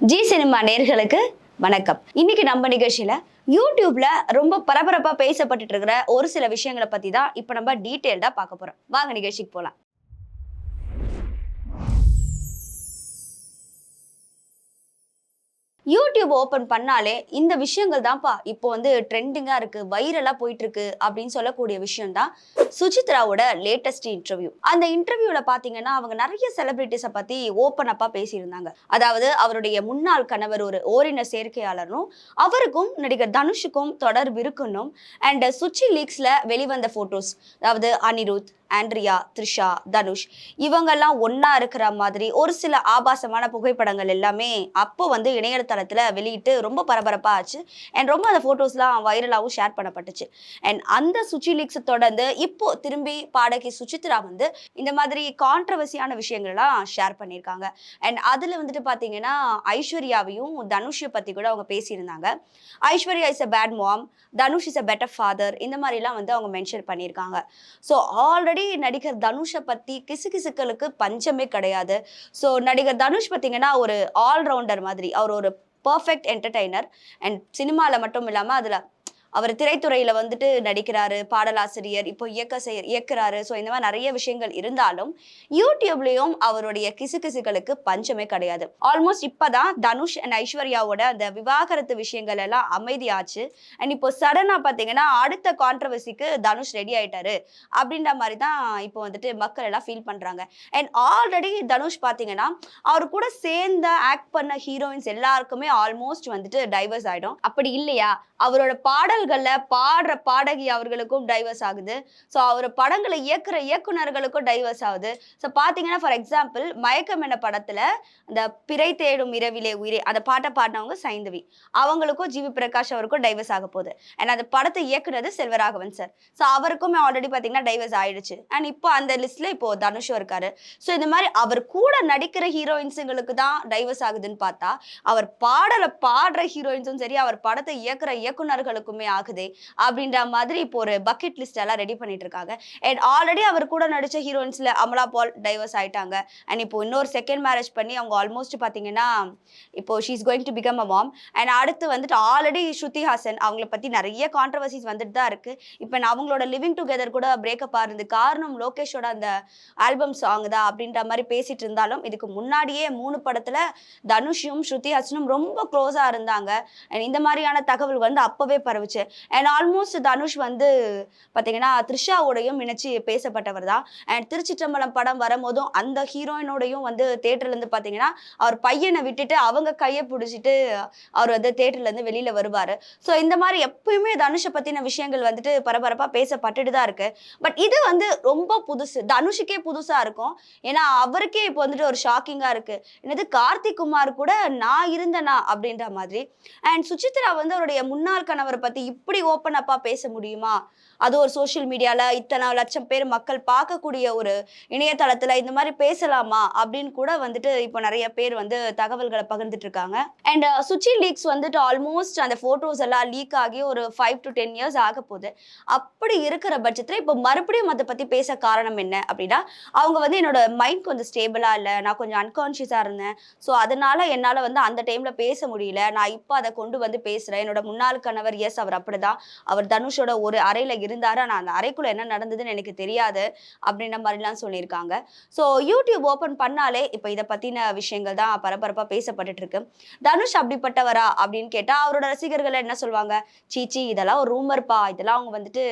G cinema நேர்களுக்கு வணக்கம். இன்னைக்கு நம்ம நிகழ்ச்சியில யூடியூப்ல ரொம்ப பரபரப்பா பேசப்பட்டுட்டு இருக்கிற ஒரு சில விஷயங்களை பத்தி தான் இப்ப நம்ம டீட்டெயில்டா பார்க்க போறோம். வாங்க நிகழ்ச்சிக்கு போலாம். யூடியூப் ஓப்பன் பண்ணாலே இந்த விஷயங்கள் தான்ப்பா இப்போ வந்து ட்ரெண்டிங்காக இருக்கு வைரலா போயிட்டு இருக்கு அப்படின்னு சொல்லக்கூடிய விஷயம் தான் சுஜித்ராவோட லேட்டஸ்ட் இன்டர்வியூ அந்த இன்டர்வியூல பாத்தீங்கன்னா அவங்க நிறைய செலிபிரிட்டிஸை பத்தி ஓப்பன் அப்பா பேசியிருந்தாங்க. அதாவது அவருடைய முன்னாள் கணவர் ஒரு ஓரின சேர்க்கையாளரும் அவருக்கும் நடிகர் தனுஷுக்கும் தொடர்பு இருக்குன்னும் அண்ட் சுச்சி லீக்ஸ்ல வெளிவந்த போட்டோஸ் அதாவது அனிருத் ஆண்ட்ரியா த்ரிஷா தனுஷ் இவங்கெல்லாம் ஒன்றா இருக்கிற மாதிரி ஒரு சில ஆபாசமான புகைப்படங்கள் எல்லாமே அப்போ வந்து இணையதளத்தில் வெளியிட்டு ரொம்ப பரபரப்பாக ஆச்சு. அண்ட் ரொம்ப அந்த ஃபோட்டோஸ்லாம் வைரலாகவும் ஷேர் பண்ணப்பட்டுச்சு. அண்ட் அந்த சுச்சி லீக்ஸ் தொடர்ந்து இப்போ திரும்பி பாடகி சுசித்ரா வந்து இந்த மாதிரி கான்ட்ரவர்சியான விஷயங்கள்லாம் ஷேர் பண்ணியிருக்காங்க. அண்ட் அதில் வந்துட்டு பார்த்தீங்கன்னா ஐஸ்வர்யாவையும் தனுஷை பற்றி கூட அவங்க பேசியிருந்தாங்க. Aishwarya is a bad mom Dhanush is a better father இந்த மாதிரிலாம் வந்து அவங்க மென்ஷன் பண்ணியிருக்காங்க. ஸோ ஆல்ரெடி நடிகர் தனுஷை பத்தி கிசுகிசுக்களுக்கு பஞ்சமே கிடையாது. ஸோ நடிகர் தனுஷ் பார்த்தீங்கன்னா ஒரு ஆல்ரவுண்டர் மாதிரி. அவர் ஒரு பர்ஃபெக்ட் என்டர்டைனர் அண்ட் சினிமாவில் மட்டும் இல்லாமல் அதில் அவர் திரைத்துறையில வந்துட்டு நடிக்கிறாரு பாடலாசிரியர் இப்போ இயக்க செய்ய இயக்குறாரு. ஸோ இந்த மாதிரி நிறைய விஷயங்கள் இருந்தாலும் யூடியூப்லயும் அவருடைய கிசுகிசுகளுக்கு பஞ்சமே கிடையாது. ஆல்மோஸ்ட் இப்பதான் தனுஷ் அண்ட் ஐஸ்வர்யாவோட அந்த விவாகரத்து விஷயங்கள் எல்லாம் அமைதியாச்சு. அண்ட் இப்போ சடனா பாத்தீங்கன்னா அடுத்த கான்ட்ரவர்சிக்கு தனுஷ் ரெடி ஆயிட்டாரு. அப்படின்ற மாதிரி தான் இப்போ வந்துட்டு மக்கள் எல்லாம் ஃபீல் பண்றாங்க. அண்ட் ஆல்ரெடி தனுஷ் பாத்தீங்கன்னா அவர் கூட சேர்ந்த ஆக்ட் பண்ண ஹீரோயின்ஸ் எல்லாருக்குமே ஆல்மோஸ்ட் வந்துட்டு டைவர்ஸ் ஆயிடும். அப்படி இல்லையா? அவரோட பாடல்கள்ல பாடுற பாடகி அவர்களுக்கும் டைவர்ஸ் ஆகுது. ஸோ அவர் படங்களை இயக்குற இயக்குனர்களுக்கும் டைவர்ஸ் ஆகுது. ஸோ பார்த்தீங்கன்னா ஃபார் எக்ஸாம்பிள் மயக்கம் என்ற படத்தில் அந்த பிறை தேடும் இரவிலே உயிரே அந்த பாட்டை பாடினவங்க சைந்தவி. அவங்களுக்கும் ஜிவி பிரகாஷ் அவருக்கும் டைவர்ஸ் ஆக போகுது. அண்ட் அந்த படத்தை இயக்குனது செல்வராகவன் சார் ஸோ அவருக்குமே ஆல்ரெடி பார்த்தீங்கன்னா டைவர்ஸ் ஆயிடுச்சு. அண்ட் இப்போ அந்த லிஸ்ட்ல இப்போ தனுஷும் இருக்காரு. ஸோ இந்த மாதிரி அவர் கூட நடிக்கிற ஹீரோயின்ஸுங்களுக்கு தான் டைவர்ஸ் ஆகுதுன்னு பார்த்தா அவர் பாடலை பாடுற ஹீரோயின்ஸும் சரி அவர் படத்தை இயக்குற இயக்குனர்களுக்குமே ஆகுதே அப்படின்ற மாதிரி இப்போ ஒரு பக்கெட் லிஸ்ட் எல்லாம் ரெடி பண்ணிட்டு இருக்காங்க. அண்ட் ஆல்ரெடி அவர் கூட நடிச்ச ஹீரோயின்ஸ்ல அமலா பால் டைவர்ஸ் ஆயிட்டாங்க. அண்ட் இப்போ இன்னொரு செகண்ட் மேரேஜ் பண்ணி அவங்க ஆல்மோஸ்ட் பாத்தீங்கன்னா இப்போ she is going to become a mom and அடுத்து வந்துட்டு ஆல்ரெடி ஸ்ருதி ஹாசன் அவங்கள பத்தி நிறைய கான்ட்ரவர்சிஸ் வந்துட்டு தான் இருக்கு. இப்போ நான் அவங்களோட லிவிங் டுகெதர் கூட பிரேக்கப் ஆகுது காரணம் லோகேஷோட அந்த ஆல்பம் சாங் தான் அப்படின்ற மாதிரி பேசிட்டு இருந்தாலும் இதுக்கு முன்னாடியே மூணு படத்துல தனுஷும் ஸ்ருதி ஹாசனும் ரொம்ப க்ளோஸா இருந்தாங்க. இந்த மாதிரியான தகவல் வந்து அப்பவே பரவுச்சு. அண்ட் ஆல்மோஸ்ட் தனுஷ் வந்து பார்த்தீங்கன்னா த்ரிஷாவோடையும் இணைச்சி பேசப்பட்டவர் தான் அண்ட் திருச்சிற்றம்பலம் படம் வரும்போதும் அந்த ஹீரோயினோடையும் வந்து தேட்டர்லேருந்து பார்த்தீங்கன்னா அவர் பையனை விட்டுட்டு அவங்க கையை பிடிச்சிட்டு அவர் வந்து தேட்டர்லேருந்து வெளியில் வருவார். ஸோ இந்த மாதிரி எப்பயுமே தனுஷை பற்றின விஷயங்கள் வந்துட்டு பரபரப்பாக பேசப்பட்டுட்டு தான் இருக்குது பட் இது வந்து ரொம்ப புதுசு. தனுஷுக்கே புதுசாக இருக்கும். ஏன்னா அவருக்கே இப்போ வந்துட்டு ஒரு ஷாக்கிங்காக இருக்குது என்னது கார்த்திக் குமார் கூட நான் இருந்தனா? அப்படின்ற மாதிரி. அண்ட் சுசித்ரா வந்து அவருடைய முன்னாள் கணவரை பற்றி இப்படி ஓப்பன் அப்பா பேச முடியுமா? அது ஒரு சோஷியல் மீடியால இத்தனை லட்சம் பேர் மக்கள் பார்க்கக்கூடிய ஒரு இணையதளத்துல இந்த மாதிரி பேசலாமா? அப்படின்னு கூட வந்துட்டு இப்போ நிறைய பேர் வந்து தகவல்களை பகிர்ந்துட்டு இருக்காங்க. அண்ட் சுச்சி லீக்ஸ் வந்துட்டு ஆல்மோஸ்ட் அந்த போட்டோஸ் எல்லாம் லீக் ஆகி ஒரு ஃபைவ் டு டென் இயர்ஸ் ஆக போகுது. அப்படி இருக்கிற பட்சத்தில் இப்போ மறுபடியும் அதை பத்தி பேச காரணம் என்ன அப்படின்னா அவங்க வந்து என்னோட மைண்ட் கொஞ்சம் ஸ்டேபிளா இல்லை நான் கொஞ்சம் அன்கான்ஷியஸாக இருந்தேன். ஸோ அதனால என்னால் வந்து அந்த டைம்ல பேச முடியல. நான் இப்போ அதை கொண்டு வந்து பேசுறேன். என்னோட முன்னாள் கணவர் எஸ் அவர் அப்படிதான். அவர் தனுஷோட ஒரு அறையில இருந்தாரு. ஆனா அந்த அறைக்குள்ள என்ன நடந்ததுன்னு எனக்கு தெரியாது அப்படின்ற மாதிரிலாம் சொல்லியிருக்காங்க. ஸோ யூடியூப் ஓப்பன் பண்ணாலே இப்போ இதை பத்தின விஷயங்கள் தான் பரபரப்பா பேசப்பட்டுட்டு இருக்கு. தனுஷ் அப்படிப்பட்டவரா அப்படின்னு கேட்டா அவரோட ரசிகர்கள் என்ன சொல்லுவாங்க சீச்சி இதெல்லாம் ஒரு ரூமர்ப்பா இதெல்லாம் அவங்க வந்துட்டு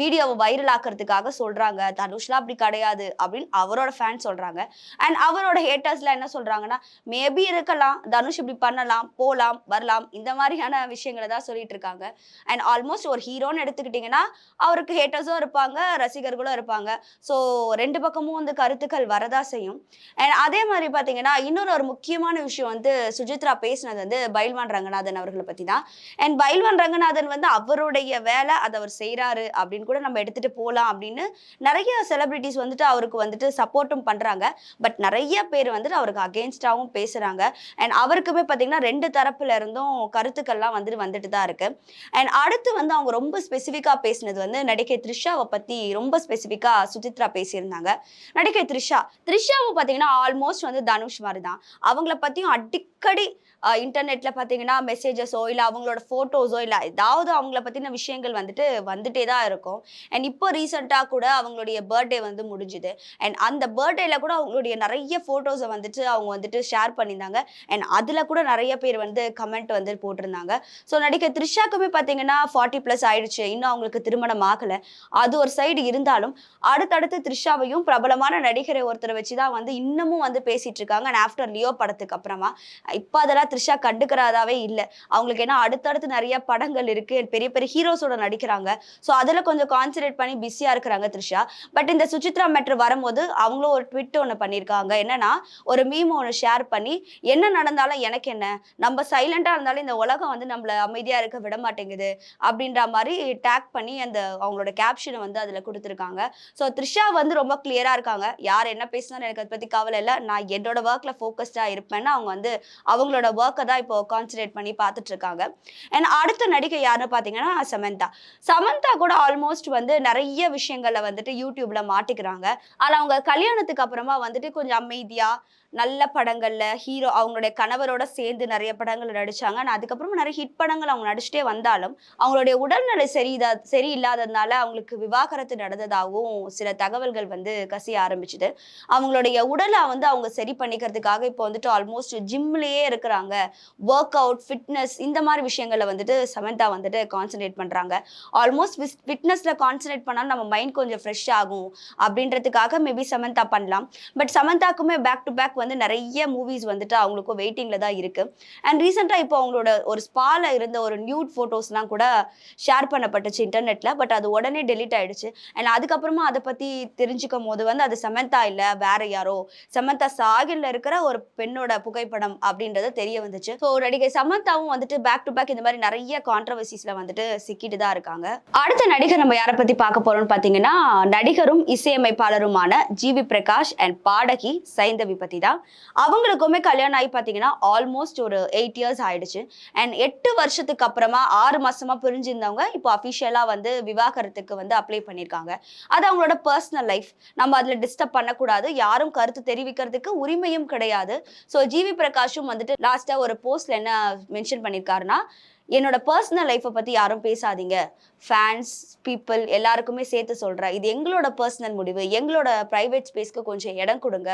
வீடியோவை வைரல் ஆக்குறதுக்காக சொல்றாங்க. தனுஷ்லாம் அப்படி கிடையாது அப்படின்னு அவரோட ஃபேன் சொல்றாங்க. அண்ட் அவரோட ஹேட்டர்ஸ்லாம் என்ன சொல்றாங்கன்னா மேபி இருக்கலாம். தனுஷ் இப்படி பண்ணலாம். போலாம். வரலாம். இந்த மாதிரியான விஷயங்களை தான் சொல்லிட்டு இருக்காங்க. அண்ட் ஆல்மோஸ்ட் ஒரு ஹீரோன்னு எடுத்துக்கிட்டிங்கன்னா அவருக்கு ஹேட்டர்ஸும் இருப்பாங்க ரசிகர்களும் இருப்பாங்க. ஸோ ரெண்டு பக்கமும் வந்து கருத்துக்கள் வரதா செய்யும். அண்ட் அதே மாதிரி பார்த்தீங்கன்னா இன்னொரு ஒரு முக்கியமான விஷயம் வந்து சுஜித்ரா பேசினது வந்து பைல்வான் ரங்கநாதன் அவர்களை பற்றி தான். அண்ட் பைல்வான் ரங்கநாதன் வந்து அவருடைய வேலை அதை அவர் செய்கிறாரு அப்படின்னு கூட நம்ம எடுத்துகிட்டு போகலாம் அப்படின்னு நிறைய செலிபிரிட்டிஸ் வந்துட்டு அவருக்கு வந்துட்டு சப்போர்ட்டும் பண்ணுறாங்க பட் நிறைய பேர் வந்துட்டு அவருக்கு அகேன்ஸ்டாகவும் பேசுகிறாங்க அண்ட் அவருக்குமே பார்த்தீங்கன்னா ரெண்டு தரப்புல இருந்தும் கருத்துக்கள்லாம் வந்துட்டு வந்துட்டு தான் இருக்குது அண்ட் அடுத்து வந்து அவங்க ரொம்ப ஸ்பெசிஃபிக்காக பேசினது வந்து நடிகை த்ரிஷாவை பற்றி ரொம்ப ஸ்பெசிஃபிக்காக சுசித்ரா பேசியிருந்தாங்க. நடிகை த்ரிஷா த்ரிஷாவும் பார்த்தீங்கன்னா ஆல்மோஸ்ட் வந்து தனுஷ் மாதிரி தான் அவங்கள பற்றியும் அடிக்கடி இன்டர்நெட்ல பாத்தீங்கன்னா மெசேஜஸோ இல்ல அவங்களோட போட்டோஸோ இல்ல ஏதாவது அவங்கள பத்தின விஷயங்கள் வந்துட்டு வந்துட்டே தான் இருக்கும். அண்ட் இப்போ ரீசெண்டா கூட அவங்களுடைய பர்த்டே வந்து முடிஞ்சுது. அண்ட் அந்த பர்த்டேல கூட அவங்களுடைய நிறைய போட்டோஸை வந்துட்டு அவங்க வந்துட்டு ஷேர் பண்ணியிருந்தாங்க. அண்ட் அதுல கூட நிறைய பேர் வந்து கமெண்ட் வந்து போட்டிருந்தாங்க. ஸோ நடிகை த்ரிஷாக்குமே பார்த்தீங்கன்னா ஃபார்ட்டி ப்ளஸ் ஆயிடுச்சு. இன்னும் அவங்களுக்கு திருமணம் ஆகலை. அது ஒரு சைடு இருந்தாலும் அடுத்தடுத்து த்ரிஷாவையும் பிரபலமான நடிகரை ஒருத்தரை வச்சு தான் வந்து இன்னமும் வந்து பேசிட்டு இருக்காங்க. அண்ட் ஆஃப்டர் லியோ படத்துக்கு அப்புறமா. இப்போ அதெல்லாம் த்ரிஷா கண்டுக்கிறதாவே இல்லை. அவங்களுக்கு ஏன்னா அடுத்தடுத்து நிறைய படங்கள் இருக்கு. பெரிய பெரிய ஹீரோஸோட நடிக்கிறாங்க. ஸோ அதில் கொஞ்சம் கான்சென்ட்ரேட் பண்ணி பிஸியாக இருக்கிறாங்க த்ரிஷா. பட் இந்த சுசித்ரா மேட்ரு வரும்போது அவங்களும் ஒரு ட்விட் ஒன்று பண்ணியிருக்காங்க. என்னன்னா ஒரு மீம் ஒன்று ஷேர் பண்ணி என்ன நடந்தாலும் எனக்கு என்ன? நம்ம சைலண்டாக இருந்தாலும் இந்த உலகம் வந்து நம்மளை அமைதியாக இருக்க விட மாட்டேங்குது. அப்படின்ற மாதிரி டேக் பண்ணி அந்த அவங்களோட கேப்ஷனை வந்து அதில் கொடுத்துருக்காங்க. ஸோ த்ரிஷா வந்து ரொம்ப கிளியராக இருக்காங்க. யார் என்ன பேசினாலும் எனக்கு அதை பற்றி கவலை இல்லை. நான் என்னோட ஒர்க்கில் ஃபோக்கஸ்டாக இருப்பேன்னு அவங்க வந்து அவங்களோட ஒர்க்கை தான் இப்போ கான்சன்ட்ரேட் பண்ணி பார்த்துட்டு இருக்காங்க அண்ட் அடுத்த நடிகை யாருன்னு பார்த்தீங்கன்னா சமந்தா. சமந்தா கூட ஆல்மோஸ்ட் வந்து நிறைய விஷயங்கள்ல வந்துட்டு யூடியூப்ல மாட்டிக்கிறாங்க. ஆனால் அவங்க கல்யாணத்துக்கு அப்புறமா வந்துட்டு கொஞ்சம் அமைதியா நல்ல படங்களில் ஹீரோ அவங்களுடைய கணவரோட சேர்ந்து நிறைய படங்கள் நடிச்சாங்க. ஆனால் அதுக்கப்புறமா நிறைய ஹிட் படங்கள் அவங்க நடிச்சிட்டே வந்தாலும் அவங்களுடைய உடல்நிலை சரிதா சரியில்லாததுனால அவங்களுக்கு விவாகரத்து நடந்ததாகவும் சில தகவல்கள் வந்து கசிய ஆரம்பிச்சுது. அவங்களுடைய உடலை வந்து அவங்க சரி பண்ணிக்கிறதுக்காக இப்போ வந்துட்டு ஆல்மோஸ்ட் ஜிம்லேயே இருக்கிறாங்க. ஒர்க் அவுட் ஃபிட்னஸ் இந்த மாதிரி விஷயங்களை வந்துட்டு சமந்தா வந்துட்டு கான்சன்ட்ரேட் பண்ணுறாங்க ஆல்மோஸ்ட் ஃபிட்னஸில் கான்சன்ட்ரேட் பண்ணால் நம்ம மைண்ட் கொஞ்சம் ஃப்ரெஷ் ஆகும். அப்படின்றதுக்காக மேபி சமந்தா பண்ணலாம். பட் சமந்தாக்குமே பேக் டு பேக் வந்து நிறைய மூவிஸ் வந்துட்டு அவங்களுக்கும் வெயிட்டிங்கில் தான் இருக்குது அண்ட் ரீசெண்டாக இப்போ அவங்களோட ஒரு ஸ்பால இருந்த ஒரு நியூட் ஃபோட்டோஸ்லாம் கூட ஷேர் பண்ணப்பட்டுச்சு இன்டர்நெட்டில் பட் அது உடனே டெலீட் ஆகிடுச்சு அண்ட் அதுக்கப்புறமா அதை பற்றி தெரிஞ்சுக்கும் போது வந்து அது சமந்தா இல்லை வேற யாரோ சமந்தா சாகில்ல இருக்கிற ஒரு பெண்ணோட புகைப்படம் அப்படின்றது தெரிய வந்துச்சு. ஸோ நடிகை சமந்தாவும் வந்துட்டு பேக் டு பேக் இந்த மாதிரி நிறைய கான்ட்ரவர்சிஸில் வந்துட்டு சிக்கிட்டு தான் இருக்காங்க. அடுத்த நடிகர் நம்ம யாரை பற்றி பார்க்க போகிறோம்னு பார்த்தீங்கன்னா நடிகரும் இசையமைப்பாளருமான ஜிவி பிரகாஷ் அண்ட் பாடகி சைந்தவி பத்தி தான். அவங்களுக்குமே கல்யாணம் ஆகி பார்த்தீங்கன்னா ஆல்மோஸ்ட் ஒரு எயிட் இயர்ஸ் ஆயிடுச்சு. அண்ட் எட்டு வருஷத்துக்கு அப்புறமா ஆறு மாசமா பிரிஞ்சிருந்தவங்க இப்போ அஃபிஷியலாக வந்து விவாகரத்துக்கு வந்து அப்ளை பண்ணியிருக்காங்க. அது அவங்களோட பர்சனல் லைஃப் நம்ம அதில் டிஸ்டர்ப் பண்ணக்கூடாது. யாரும் கருத்து தெரிவிக்கிறதுக்கு உரிமையும் கிடையாது. ஸோ ஜிவி பிரகாஷும் வந்துட்டு லாஸ்ட்டாக ஒரு போஸ்ட்ல என்ன மென்ஷன் பண்ணியிருக்காருன்னா என்னோட பர்சனல் லைஃப்பை பற்றி யாரும் பேசாதீங்க. ஃபேன்ஸ் பீப்புள் எல்லாருக்குமே சேர்த்து சொல்கிறேன் இது எங்களோட பர்சனல் முடிவு. எங்களோட ப்ரைவேட் ஸ்பேஸ்க்கு கொஞ்சம் இடம் கொடுங்க.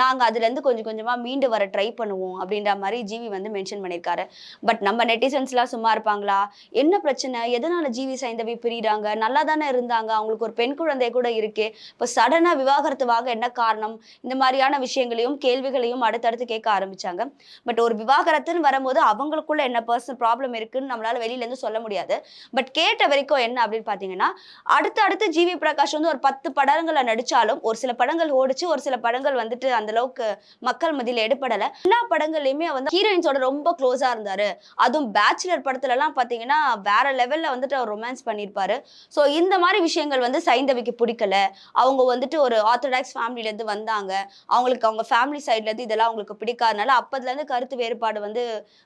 நாங்கள் அதுலேருந்து கொஞ்சம் கொஞ்சமாக மீண்டு வர ட்ரை பண்ணுவோம் அப்படின்ற மாதிரி ஜிவி வந்து மென்ஷன் பண்ணியிருக்காரு பட் நம்ம நெட்டிசன்ஸ்லாம் சும்மா இருப்பாங்களா? என்ன பிரச்சனை? எதனால ஜிவி சைந்தவி பிரிகிறாங்க நல்லா தானே இருந்தாங்க. அவங்களுக்கு ஒரு பெண் குழந்தை கூட இருக்கே. இப்போ சடனாக விவாகரத்து வாங்க என்ன காரணம்? இந்த மாதிரியான விஷயங்களையும் கேள்விகளையும் அடுத்தடுத்து கேட்க ஆரம்பித்தாங்க பட் ஒரு விவாகரத்துன்னு வரும்போது அவங்களுக்குள்ள என்ன பர்சனல் ப்ராப்ளம் இருக்கு? இருக்குன்னு நம்மளால வெளியிலேருந்து சொல்ல முடியாது. பட் கேட்ட வரைக்கும் என்ன அப்படின்னு பார்த்தீங்கன்னா அடுத்து அடுத்து ஜிவி பிரகாஷ் வந்து ஒரு பத்து படங்களை நடிச்சாலும் ஒரு சில படங்கள் ஓடிச்சு ஒரு சில படங்கள் வந்துட்டு அந்த அளவுக்கு மக்கள் மத்தியில் எடுப்படலை எல்லா படங்கள்லையுமே வந்து ஹீரோயின்ஸோட ரொம்ப க்ளோஸாக இருந்தார். அதுவும் பேச்சுலர் படத்துலலாம் பார்த்தீங்கன்னா வேற லெவல்ல வந்துட்டு அவர் ரொமான்ஸ் பண்ணியிருப்பாரு ஸோ இந்த மாதிரி விஷயங்கள் வந்து சைந்தவிக்கு பிடிக்கல. அவங்க வந்துட்டு ஒரு ஆர்த்தடாக்ஸ் ஃபேமிலிலேருந்து வந்தாங்க. அவங்களுக்கு அவங்க ஃபேமிலி சைட்லேருந்து இதெல்லாம் அவங்களுக்கு பிடிக்காதனால அப்போதுலேருந்து கருத்து வேறுபாடு வந்து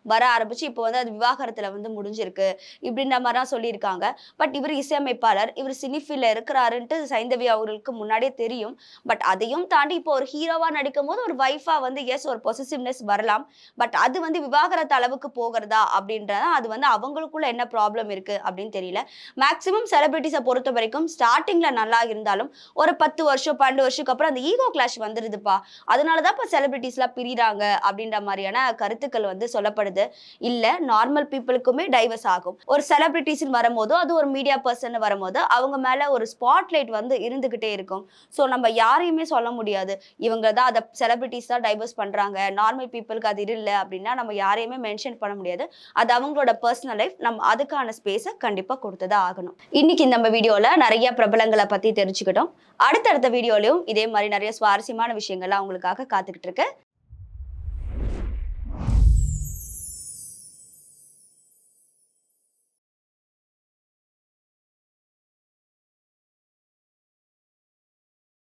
வர ஆரம்பிச்சு இப்போ வந்து அது விவாகரத்தில் வந்து முடிஞ்சிருக்கு இப்படின்ற மாதிரிலாம் சொல்லியிருக்காங்க. பட் இவர் இசையமைப்பாளர் இவர் சினிஃபில் இருக்கிறாருன்ட்டு சைந்தவி அவர்களுக்கு முன்னாடியே தெரியும். பட் அதையும் தாண்டி இப்போ ஒரு ஹீரோவா நடிக்கும் போது ஒரு வைஃபா வந்து எஸ் ஒரு பொசிசிவ்னஸ் வரலாம். பட் அது வந்து விவாகரத்து அளவுக்கு போகிறதா அப்படின்றத அது வந்து அவங்களுக்குள்ள என்ன ப்ராப்ளம் இருக்கு அப்படின்னு தெரியல. மேக்ஸிமம் செலிபிரிட்டிஸை பொறுத்த வரைக்கும் ஸ்டார்டிங்ல நல்லா இருந்தாலும் ஒரு பத்து வருஷம் பன்னெண்டு வருஷத்துக்கு அப்புறம் அந்த ஈகோ கிளாஷ் வந்துருதுப்பா. அதனாலதான் இப்போ செலிபிரிட்டிஸ்லாம் பிரிகிறாங்க அப்படின்ற மாதிரியான கருத்துக்கள் வந்து சொல்லப்படுது. இல்லை நார்மல் பீப்புளுக்கு பீப்புளுக்குமே டைவர்ஸ் ஆகும். ஒரு செலிபிரிட்டிஸ்னு வரும்போது அது ஒரு மீடியா பர்சன் வரும்போது அவங்க மேலே ஒரு ஸ்பாட்லைட் வந்து இருந்துக்கிட்டே இருக்கும். ஸோ நம்ம யாரையுமே சொல்ல முடியாது. இவங்க தான் அதை செலிபிரிட்டிஸ் தான் டைவர்ஸ் பண்ணுறாங்க நார்மல் பீப்புளுக்கு அது இல்லை அப்படின்னா நம்ம யாரையுமே மென்ஷன் பண்ண முடியாது. அது அவங்களோட பர்சனல் லைஃப் நம்ம அதுக்கான ஸ்பேஸை கண்டிப்பாக கொடுத்துதான் ஆகணும். இன்னைக்கு நம்ம வீடியோவில் நிறைய பிரபலங்களை பற்றி தெரிஞ்சுக்கிட்டோம். அடுத்தடுத்த வீடியோலையும் இதே மாதிரி நிறைய சுவாரஸ்யமான விஷயங்கள்லாம் உங்களுக்காக காத்துக்கிட்டு இருக்கு